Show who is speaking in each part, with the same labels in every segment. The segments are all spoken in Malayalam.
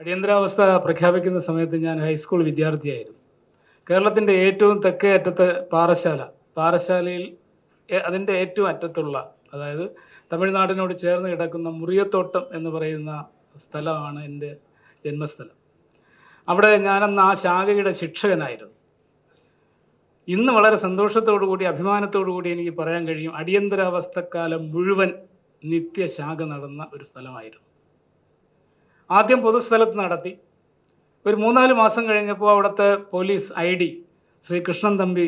Speaker 1: അടിയന്തരാവസ്ഥ പ്രഖ്യാപിക്കുന്ന സമയത്ത് ഞാൻ ഹൈസ്കൂൾ വിദ്യാർത്ഥിയായിരുന്നു. കേരളത്തിന്റെ ഏറ്റവും തെക്കേ അറ്റത്തെ പാറശാല പാറശാലയിൽ അതിന്റെ ഏറ്റവും അറ്റത്തുള്ള അതായത് തമിഴ്നാടിനോട് ചേർന്ന് കിടക്കുന്ന മുറിയത്തോട്ടം എന്ന് പറയുന്ന സ്ഥലമാണ് എന്റെ ജന്മസ്ഥലം. അവിടെ ഞാനന്ന് ആ ശാഖയുടെ ശിക്ഷകനായിരുന്നു. ഇന്ന് വളരെ സന്തോഷത്തോടു കൂടി അഭിമാനത്തോടു കൂടി എനിക്ക് പറയാൻ കഴിയും അടിയന്തരാവസ്ഥക്കാലം മുഴുവൻ നിത്യശാഖ നടന്ന ഒരു സ്ഥലമായിരുന്നു. ആദ്യം പൊതുസ്ഥലത്ത് നടത്തി. ഒരു മൂന്നാൽ മാസം കഴിഞ്ഞപ്പോൾ അവിടുത്തെ police I D Shri Krishnan Thampi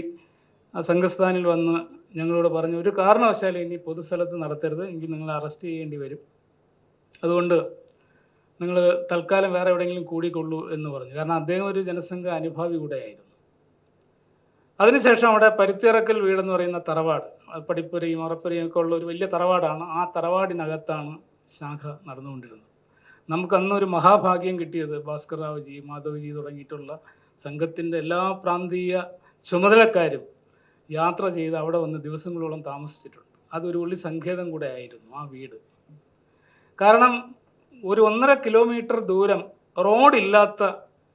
Speaker 1: സംഘസ്ഥാനിൽ വന്ന് ഞങ്ങളോട് പറഞ്ഞു ഒരു കാരണവശാലും ഇനി പൊതുസ്ഥലത്ത് നടത്തരുത് എങ്കിൽ നിങ്ങൾ അറസ്റ്റ് ചെയ്യേണ്ടി വരും. അതുകൊണ്ട് നിങ്ങൾ തൽക്കാലം വേറെ എവിടെയെങ്കിലും കൂടിക്കൊള്ളൂ എന്ന് പറഞ്ഞു. കാരണം അദ്ദേഹം ഒരു ജനസംഘ അനുഭാവി കൂടെയായിരുന്നു. അതിനുശേഷം അവിടെ പരുത്തിറക്കൽ വീടെന്ന് പറയുന്ന തറവാട് പടിപ്പുരയും ഉറപ്പുരയും ഒക്കെ ഉള്ള ഒരു വലിയ തറവാടാണ്. ആ തറവാടിനകത്താണ് ശാഖ നടന്നുകൊണ്ടിരുന്നത്. നമുക്ക് അന്നൊരു മഹാഭാഗ്യം കിട്ടിയത് ഭാസ്കർ റാവുജി മാധവജി തുടങ്ങിയിട്ടുള്ള സംഘത്തിന്റെ എല്ലാ പ്രാന്തീയ ചുമതലക്കാരും യാത്ര ചെയ്ത് അവിടെ വന്ന് ദിവസങ്ങളോളം താമസിച്ചിട്ടുണ്ട്. അതൊരു ഉള്ളി സങ്കേതം കൂടെ ആയിരുന്നു ആ വീട്. കാരണം ഒരു ഒന്നര കിലോമീറ്റർ ദൂരം റോഡില്ലാത്ത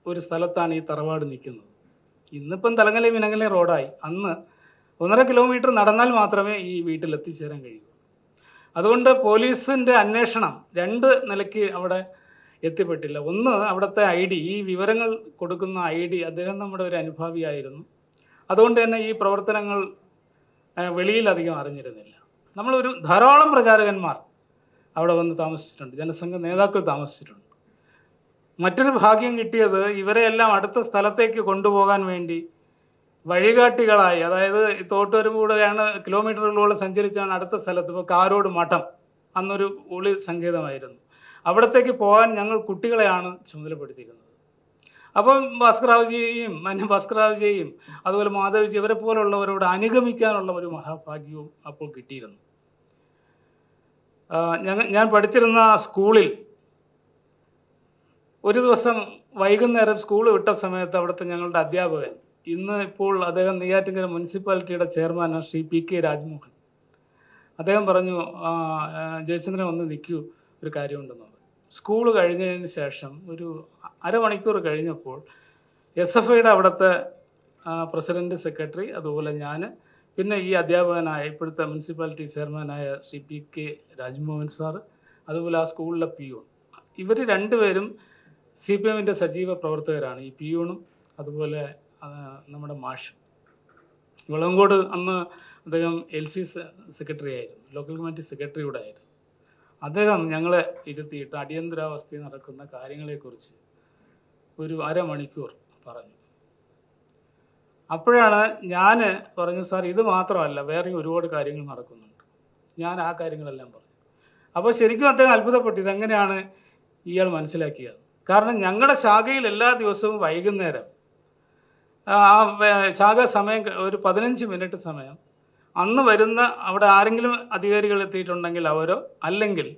Speaker 1: ഒരു സ്ഥലത്താണ് ഈ തറവാട് നിൽക്കുന്നത്. ഇന്നിപ്പം തലങ്ങലയും വിനങ്ങലയും റോഡായി. അന്ന് ഒന്നര കിലോമീറ്റർ നടന്നാൽ മാത്രമേ ഈ വീട്ടിൽ എത്തിച്ചേരാൻ കഴിയൂ. അതുകൊണ്ട് പോലീസിന്റെ അന്വേഷണം രണ്ട് നിലയ്ക്ക് അവിടെ എത്തിപ്പെട്ടില്ല. ഒന്ന് അവിടുത്തെ ഐ ഡി ഈ വിവരങ്ങൾ കൊടുക്കുന്ന ഐ ഡി അദ്ദേഹം നമ്മുടെ ഒരു അനുഭാവിയായിരുന്നു. അതുകൊണ്ട് തന്നെ ഈ പ്രവർത്തനങ്ങൾ വെളിയിൽ അധികം അറിഞ്ഞിരുന്നില്ല. നമ്മളൊരു ധാരാളം പ്രചാരകന്മാർ അവിടെ വന്ന് താമസിച്ചിട്ടുണ്ട്. ജനസംഘ നേതാക്കൾ താമസിച്ചിട്ടുണ്ട്. മറ്റൊരു ഭാഗ്യം കിട്ടിയത് ഇവരെയെല്ലാം അടുത്ത സ്ഥലത്തേക്ക് കൊണ്ടുപോകാൻ വേണ്ടി വഴികാട്ടികളായി. അതായത് ഈ തോട്ടുവരമ്പൂടെയാണ് കിലോമീറ്ററുകളോളം സഞ്ചരിച്ചാണ് അടുത്ത സ്ഥലത്ത് ഇപ്പോൾ കാരോട് മഠം അന്നൊരു ഒളി സങ്കേതമായിരുന്നു. അവിടത്തേക്ക് പോകാൻ ഞങ്ങൾ കുട്ടികളെയാണ് ചുമതലപ്പെടുത്തിയിരുന്നത് അപ്പം ഭാസ്കറാവുജിയെയും മന്യ ഭാസ്കറാവുജിയെയും അതുപോലെ മാധവജി ഇവരെ പോലുള്ളവരോട് അനുഗമിക്കാനുള്ള ഒരു മഹാഭാഗ്യവും അപ്പോൾ കിട്ടിയിരുന്നു. ഞങ്ങൾ ഞാൻ പഠിച്ചിരുന്ന സ്കൂളിൽ ഒരു ദിവസം വൈകുന്നേരം സ്കൂൾ വിട്ട സമയത്ത് അവിടുത്തെ ഞങ്ങളുടെ അധ്യാപകൻ ഇന്ന് ഇപ്പോൾ അദ്ദേഹം നെയ്യാറ്റിൻകര മുനിസിപ്പാലിറ്റിയുടെ ചെയർമാനാണ് ശ്രീ പി കെ രാജ്മോഹൻ. അദ്ദേഹം പറഞ്ഞു "ആ, ആ, ജയചന്ദ്രൻ വന്ന് നിൽക്കൂ ഒരു കാര്യമുണ്ടെന്ന് പറഞ്ഞു സ്കൂൾ കഴിഞ്ഞതിന് ശേഷം ഒരു അരമണിക്കൂർ കഴിഞ്ഞപ്പോൾ എസ് എഫ് ഐയുടെ അവിടുത്തെ പ്രസിഡന്റ് സെക്രട്ടറി അതുപോലെ ഞാൻ പിന്നെ ഈ അധ്യാപകനായ ഇപ്പോഴത്തെ മുനിസിപ്പാലിറ്റി ചെയർമാനായ Shri P K Rajmohan sir അതുപോലെ ആ സ്കൂളിലെ പി യു ഇവർ രണ്ടുപേരും സി പി എമ്മിന്റെ സജീവ പ്രവർത്തകരാണ്. ഈ പി യുണും അതുപോലെ നമ്മുടെ മാഷ്. വിളങ്കോട് അന്ന് അദ്ദേഹം എൽ സി സെക്രട്ടറി ആയിരുന്നു. ലോക്കൽ കമ്മിറ്റി സെക്രട്ടറി കൂടെ ആയിരുന്നു. അദ്ദേഹം ഞങ്ങളെ ഇരുത്തിയിട്ട് അടിയന്തരാവസ്ഥയിൽ നടക്കുന്ന കാര്യങ്ങളെക്കുറിച്ച് ഒരു അരമണിക്കൂർ പറഞ്ഞു. അപ്പോഴാണ് ഞാൻ പറഞ്ഞു സാർ ഇത് മാത്രമല്ല വേറെയും ഒരുപാട് കാര്യങ്ങൾ നടക്കുന്നുണ്ട്. ഞാൻ ആ കാര്യങ്ങളെല്ലാം പറഞ്ഞു. അപ്പോൾ ശരിക്കും അദ്ദേഹം അത്ഭുതപ്പെട്ടു. ഇതെങ്ങനെയാണ് ഇയാൾ മനസ്സിലാക്കിയത്? കാരണം ഞങ്ങളുടെ ശാഖയിൽ എല്ലാ ദിവസവും വൈകുന്നേരം ആ ശാഖ സമയം ഒരു പതിനഞ്ച് മിനിറ്റ് സമയം. അന്ന് വരുന്ന അവിടെ ആരെങ്കിലും അധികാരികൾ എത്തിയിട്ടുണ്ടെങ്കിൽ അവരോ അല്ലെങ്കിൽ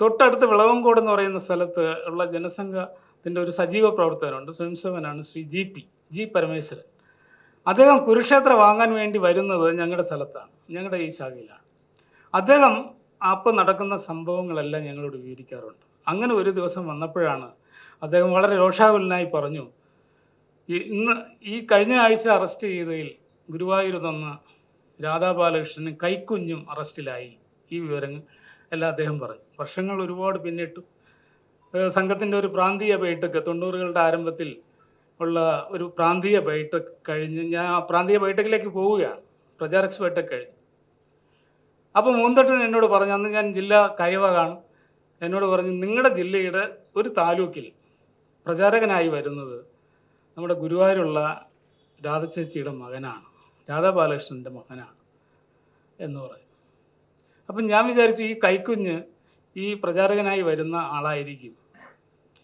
Speaker 1: തൊട്ടടുത്ത് വിളവങ്കോട് എന്ന് പറയുന്ന സ്ഥലത്ത് ഉള്ള ജനസംഘത്തിന്റെ ഒരു സജീവ പ്രവർത്തകനുണ്ട് സ്വയംസേവനാണ് Shri G P G Parameswaran. അദ്ദേഹം കുരുക്ഷേത്ര വാങ്ങാൻ വേണ്ടി വരുന്നത് ഞങ്ങളുടെ സ്ഥലത്താണ് ഞങ്ങളുടെ ഈ ശാഖയിലാണ്. അദ്ദേഹം അപ്പോൾ നടക്കുന്ന സംഭവങ്ങളെല്ലാം ഞങ്ങളോട് വിവരിക്കാറുണ്ട്. അങ്ങനെ ഒരു ദിവസം വന്നപ്പോഴാണ് അദ്ദേഹം വളരെ രോഷാകുലനായി പറഞ്ഞു ഇന്ന് ഈ കഴിഞ്ഞ ആഴ്ച അറസ്റ്റ് ചെയ്തതിൽ ഗുരുവായൂർ തന്ന രാധാ ബാലകൃഷ്ണനും കൈക്കുഞ്ഞും അറസ്റ്റിലായി ഈ വിവരങ്ങൾ എല്ലാം അദ്ദേഹം പറഞ്ഞു. വർഷങ്ങൾ ഒരുപാട് പിന്നിട്ടു. സംഘത്തിന്റെ ഒരു പ്രാന്തീയ ബൈഠക്ക് തൊണ്ണൂറുകളുടെ ആരംഭത്തിൽ ഉള്ള ഒരു പ്രാന്തീയ ബൈഠക്ക് കഴിഞ്ഞ് ഞാൻ ആ പ്രാന്തീയ ബൈഠക്കിലേക്ക് പോവുകയാണ്. പ്രചാരക്സ് ബൈഠക്ക് കഴിഞ്ഞ്. അപ്പോൾ മൂന്തട്ടൻ എന്നോട് പറഞ്ഞു അന്ന് ഞാൻ ജില്ലാ കാണും. എന്നോട് പറഞ്ഞു നിങ്ങളുടെ ജില്ലയുടെ ഒരു താലൂക്കിൽ പ്രചാരകനായി വരുന്നത് നമ്മുടെ ഗുരുവായൂരുള്ള രാധചേച്ചിയുടെ മകനാണ്. രാധാ ബാലകൃഷ്ണന്റെ മകനാണ് എന്ന് പറയും. അപ്പം ഞാൻ വിചാരിച്ചു ഈ കൈക്കുഞ്ഞ് ഈ പ്രചാരകനായി വരുന്ന ആളായിരിക്കും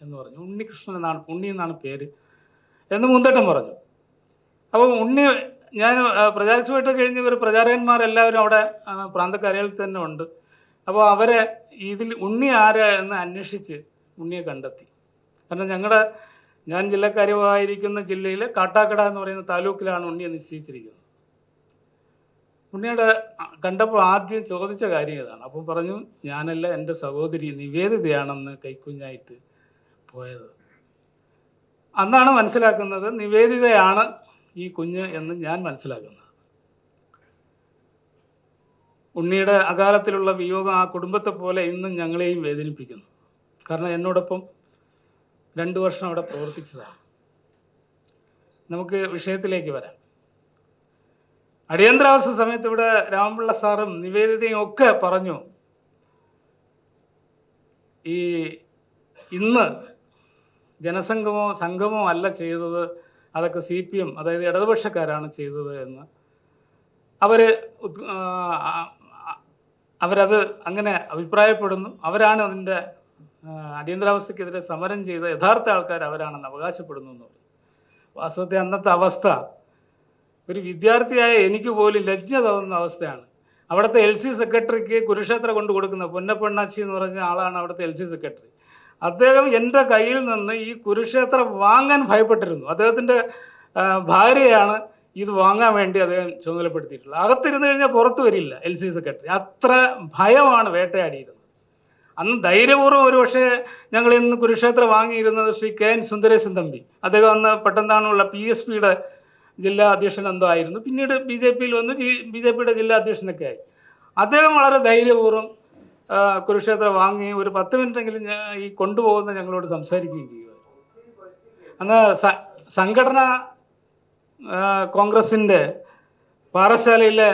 Speaker 1: എന്ന് പറഞ്ഞു. ഉണ്ണികൃഷ്ണൻ എന്നാണ് ഉണ്ണി എന്നാണ് പേര് എന്ന് മുന്തട്ടം പറഞ്ഞു. അപ്പോൾ ഉണ്ണി ഞാൻ പ്രചാരിച്ചുപോയിട്ട് കഴിഞ്ഞവർ പ്രചാരകന്മാരെല്ലാവരും അവിടെ പ്രാന്തക്കരയിൽ തന്നെ ഉണ്ട്. അപ്പോൾ അവരെ ഇതിൽ ഉണ്ണി ആരാ എന്ന് അന്വേഷിച്ച് ഉണ്ണിയെ കണ്ടെത്തി. കാരണം ഞങ്ങളുടെ ഞാൻ ജില്ലക്കാരുമായിരിക്കുന്ന ജില്ലയിലെ കാട്ടാക്കട എന്ന് പറയുന്ന താലൂക്കിലാണ് ഉണ്ണിയെ നിശ്ചയിച്ചിരിക്കുന്നത്. ഉണ്ണിയുടെ കണ്ടപ്പോൾ ആദ്യം ചോദിച്ച കാര്യം ഇതാണ്. അപ്പം പറഞ്ഞു ഞാനല്ല എന്റെ സഹോദരി നിവേദിതയാണെന്ന് കൈക്കുഞ്ഞായിട്ട് പോയത്. അന്നാണ് മനസ്സിലാക്കുന്നത് നിവേദിതയാണ് ഈ കുഞ്ഞ് എന്ന് ഞാൻ മനസ്സിലാക്കുന്നത്. ഉണ്ണിയുടെ അകാലത്തിലുള്ള വിയോഗം ആ കുടുംബത്തെ പോലെ ഇന്നും ഞങ്ങളെയും വേദനിപ്പിക്കുന്നു. കാരണം എന്നോടൊപ്പം രണ്ടു വർഷം അവിടെ പ്രവർത്തിച്ചതാണ്. നമുക്ക് വിഷയത്തിലേക്ക് വരാം. അടിയന്തരാവസ്ഥ സമയത്ത് ഇവിടെ രാമപിള്ള സാറും നിവേദിതയും ഒക്കെ പറഞ്ഞു ഈ ഇന്ന് ജനസംഗമോ സംഘമോ അല്ല ചെയ്തത് അതൊക്കെ സി പി എം അതായത് ഇടതുപക്ഷക്കാരാണ് ചെയ്തത് എന്ന്. അവർ അവരത് അങ്ങനെ അഭിപ്രായപ്പെടുന്നു. അവരാണ് അതിന്റെ അടിയന്തരാവസ്ഥക്കെതിരെ സമരം ചെയ്ത യഥാർത്ഥ ആൾക്കാർ അവരാണെന്ന് അവകാശപ്പെടുന്നു വാസ്തവത്തെ അന്നത്തെ അവസ്ഥ ഒരു വിദ്യാർത്ഥിയായ എനിക്ക് പോലും ലജ്ജ തോന്നുന്ന അവസ്ഥയാണ്. അവിടുത്തെ എൽ സി സെക്രട്ടറിക്ക് കുരുക്ഷേത്ര കൊണ്ട് കൊടുക്കുന്ന പൊന്നപ്പെണ്ണാച്ചി എന്ന് പറഞ്ഞ ആളാണ് അവിടുത്തെ എൽ സി സെക്രട്ടറി അദ്ദേഹം എന്റെ കയ്യിൽ നിന്ന് ഈ കുരുക്ഷേത്രം വാങ്ങാൻ ഭയപ്പെട്ടിരുന്നു. അദ്ദേഹത്തിന്റെ ഭാര്യയാണ് ഇത് വാങ്ങാൻ വേണ്ടി അദ്ദേഹം ചുമതലപ്പെടുത്തിയിട്ടുള്ളത്. അകത്തിരുന്ന് കഴിഞ്ഞാൽ പുറത്തു വരില്ല എൽ സി സെക്രട്ടറി അത്ര ഭയമാണ് വേട്ടയാടിയിരുന്നത്. അന്ന് ധൈര്യപൂർവം ഒരു പക്ഷേ ഞങ്ങൾ ഇന്ന് കുരുക്ഷേത്രം വാങ്ങിയിരുന്നത് ശ്രീ കെ എൻ സുന്ദരേശൻ തമ്പി. അദ്ദേഹം അന്ന് പെട്ടെന്നാണുള്ള പി എസ് പിയുടെ ജില്ലാ അധ്യക്ഷൻ എന്തോ ആയിരുന്നു. പിന്നീട് ബി ജെ പിയിൽ വന്ന്. ബി ജെ പിയുടെ ജില്ലാ അധ്യക്ഷനൊക്കെ ആയി. അദ്ദേഹം വളരെ ധൈര്യപൂർവം കുരുക്ഷേത്രം വാങ്ങി ഒരു പത്ത് മിനിറ്റെങ്കിലും ഈ കൊണ്ടുപോകുന്ന ഞങ്ങളോട് സംസാരിക്കുകയും ചെയ്യുക അന്ന് സംഘടന കോൺഗ്രസിന്റെ പാറശാലയിലെ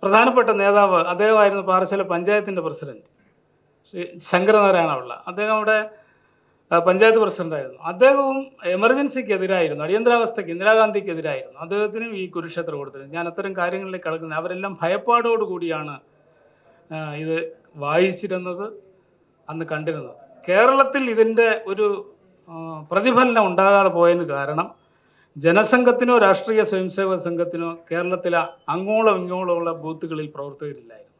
Speaker 1: പ്രധാനപ്പെട്ട നേതാവ് അദ്ദേഹമായിരുന്നു പാറശ്ശാല പഞ്ചായത്തിന്റെ പ്രസിഡന്റ്. ശ്രീ ശങ്കരനാരായണ പിള്ള. അദ്ദേഹം അവിടെ പഞ്ചായത്ത് പ്രസിഡന്റായിരുന്നു അദ്ദേഹവും എമർജൻസിക്ക് എതിരായിരുന്നു അടിയന്തരാവസ്ഥയ്ക്ക് ഇന്ദിരാഗാന്ധിക്ക് എതിരായിരുന്നു അദ്ദേഹത്തിനും ഈ കുരുക്ഷേത്രം കൊടുത്തിരുന്നു. ഞാൻ അത്തരം കാര്യങ്ങളിലേക്ക് കടക്കുന്നത് അവരെല്ലാം ഭയപ്പാടോട് കൂടിയാണ് ഇത് വായിച്ചിരുന്നത് അന്ന് കണ്ടിരുന്നത്. കേരളത്തിൽ ഇതിന്റെ ഒരു പ്രതിഫലനം ഉണ്ടാകാതെ പോയതിന് കാരണം ജനസംഘത്തിനോ രാഷ്ട്രീയ സ്വയംസേവക സംഘത്തിനോ കേരളത്തിലെ അങ്ങോളം ഇങ്ങോളമുള്ള ബൂത്തുകളിൽ പ്രവർത്തകരില്ലായിരുന്നു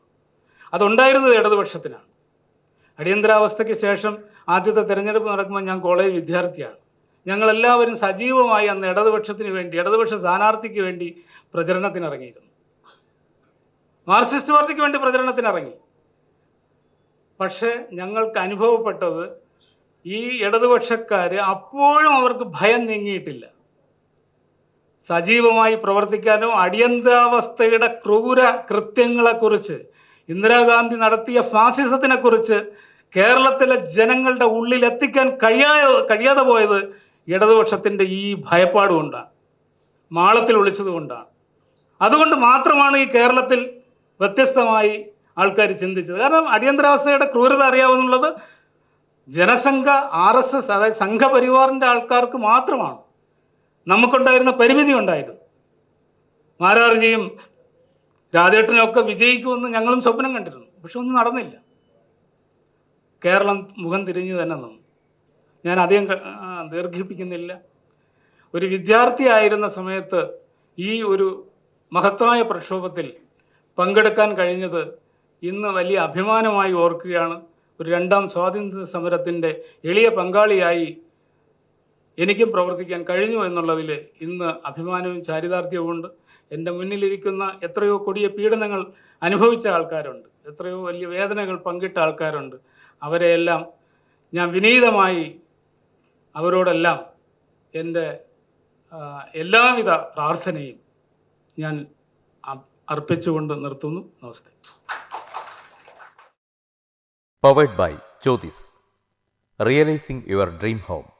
Speaker 1: അതുണ്ടായിരുന്നത് ഇടതുപക്ഷത്തിനാണ്. അടിയന്തരാവസ്ഥയ്ക്ക് ശേഷം ആദ്യത്തെ തെരഞ്ഞെടുപ്പ് നടക്കുമ്പോൾ ഞാൻ കോളേജ് വിദ്യാർത്ഥിയാണ്. ഞങ്ങളെല്ലാവരും സജീവമായി അന്ന് ഇടതുപക്ഷത്തിന് വേണ്ടി ഇടതുപക്ഷ സ്ഥാനാർത്ഥിക്ക് വേണ്ടി പ്രചരണത്തിനിറങ്ങിയിരുന്നു. മാർക്സിസ്റ്റ് പാർട്ടിക്ക് വേണ്ടി പ്രചരണത്തിനിറങ്ങി. പക്ഷേ ഞങ്ങൾക്ക് അനുഭവപ്പെട്ടത് ഈ ഇടതുപക്ഷക്കാർ അപ്പോഴും അവർക്ക് ഭയം നീങ്ങിയിട്ടില്ല. സജീവമായി പ്രവർത്തിക്കാനോ അടിയന്തരാവസ്ഥയുടെ ക്രൂര കൃത്യങ്ങളെക്കുറിച്ച് ഇന്ദിരാഗാന്ധി നടത്തിയ ഫാസിസത്തിനെക്കുറിച്ച് കേരളത്തിലെ ജനങ്ങളുടെ ഉള്ളിൽ എത്തിക്കാൻ കഴിയാതെ കഴിയാതെ പോയത് ഇടതുപക്ഷത്തിന്റെ ഈ ഭയപ്പാട് കൊണ്ടാണ്. മാളത്തിൽ ഒളിച്ചത് കൊണ്ടാണ്. അതുകൊണ്ട് മാത്രമാണ് ഈ കേരളത്തിൽ വ്യത്യസ്തമായി ആൾക്കാർ ചിന്തിച്ചത്. കാരണം അടിയന്തരാവസ്ഥയുടെ ക്രൂരത അറിയാവുന്നുള്ളത് ജനസംഘ ആർ എസ് എസ് അതായത് സംഘപരിവാറിന്റെ ആൾക്കാർക്ക് മാത്രമാണ്. നമുക്കുണ്ടായിരുന്ന പരിമിതി ഉണ്ടായിരുന്നു മാരാർജിയും രാജേട്ടനൊക്കെ വിജയിക്കുമെന്ന് ഞങ്ങളും സ്വപ്നം കണ്ടിരുന്നു. പക്ഷെ ഒന്നും നടന്നില്ല. കേരളം മുഖം തിരിഞ്ഞു തന്നെ നിന്നു. ഞാൻ അധികം ദീർഘിപ്പിക്കുന്നില്ല. ഒരു വിദ്യാർത്ഥിയായിരുന്ന സമയത്ത് ഈ ഒരു മഹത്തായ പ്രക്ഷോഭത്തിൽ പങ്കെടുക്കാൻ കഴിഞ്ഞത് ഇന്ന് വലിയ അഭിമാനമായി ഓർക്കുകയാണ് ഒരു രണ്ടാം സ്വാതന്ത്ര്യ സമരത്തിന്റെ എളിയ പങ്കാളിയായി എനിക്കും പ്രവർത്തിക്കാൻ കഴിഞ്ഞു എന്നുള്ളതിൽ ഇന്ന് അഭിമാനവും ചാരിതാർത്ഥ്യവുമുണ്ട്. എന്റെ മുന്നിലിരിക്കുന്ന എത്രയോ കൊടിയ പീഡനങ്ങൾ അനുഭവിച്ച ആൾക്കാരുണ്ട്. എത്രയോ വലിയ വേദനകൾ പങ്കിട്ട ആൾക്കാരുണ്ട്. അവരെയെല്ലാം ഞാൻ വിനീതമായി അവരോടെല്ലാം എന്റെ എല്ലാവിധ പ്രാർത്ഥനയും ഞാൻ അർപ്പിച്ചുകൊണ്ട് നിർത്തുന്നു. നമസ്തേ.
Speaker 2: Powered by Jyothis realising your dream home.